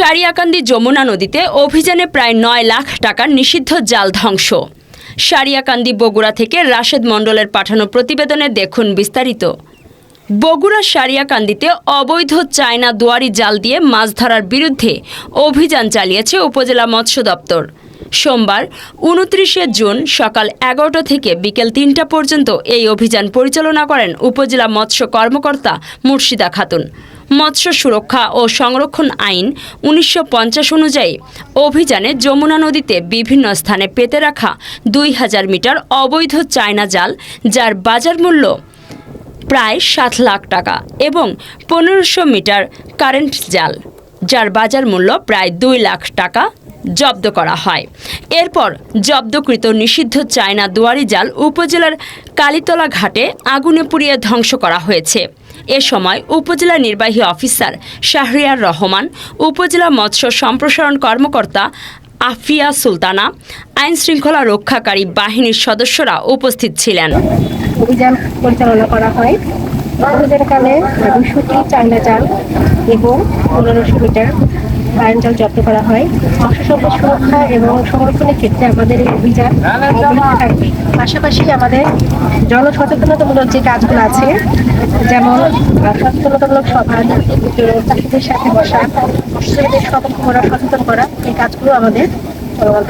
সারিয়াকান্দি যমুনা নদীতে অভিযানে প্রায় নয় লাখ টাকার নিষিদ্ধ জাল ধ্বংস। সারিয়াকান্দি বগুড়া থেকে রাশেদ মণ্ডলের পাঠানো প্রতিবেদনে দেখুন বিস্তারিত। বগুড়া সারিয়াকান্দিতে অবৈধ চায়না দুয়ারি জাল দিয়ে মাছ ধরার বিরুদ্ধে অভিযান চালিয়েছে উপজেলা মৎস্য দপ্তর। সোমবার উনত্রিশে জুন সকাল এগারোটা থেকে বিকেল তিনটা পর্যন্ত এই অভিযান পরিচালনা করেন উপজেলা মৎস্য কর্মকর্তা মুর্শিদা খাতুন। মৎস্য সুরক্ষা ও সংরক্ষণ আইন উনিশশো পঞ্চাশ অনুযায়ী অভিযানে যমুনা নদীতে বিভিন্ন স্থানে পেতে রাখা দুই হাজার মিটার অবৈধ চায়না জাল, যার বাজার মূল্য প্রায় সাত লাখ টাকা এবং পনেরোশো মিটার কারেন্ট জাল, যার বাজার মূল্য প্রায় দুই লাখ টাকা জব্দ করা হয়। এরপর জব্দকৃত নিষিদ্ধ চায়না দুয়ারি জাল উপজেলার কালীতলা ঘাটে আগুনে পুড়িয়ে ধ্বংস করা হয়েছে। এ সময় উপজেলা নির্বাহী অফিসার শাহরিয়ার রহমান, উপজেলা মৎস্য সম্প্রসারণ কর্মকর্তা আফিয়া সুলতানা, আইন শৃঙ্খলা রক্ষাকারী বাহিনীর সদস্যরা উপস্থিত ছিলেন। অভিযান পরিচালনা করা হয়। অভিযানকালে দুশোটি চাইনা চাল এবং পনেরোশো মিটার কারেন্ট জাল জব্দ করা হয়। মৎস্য সম্পদ সুরক্ষা এবং সংরক্ষণের ক্ষেত্রে আমাদের এই অভিযান পাশাপাশি আমাদের জনসচেতনতামূলক যে কাজগুলো আছে, যেমন সচেতনতামূলক সভা চাষিদের সাথে বসা সতর্ক করা, সচেতন করা, এই কাজগুলো আমাদের চলমান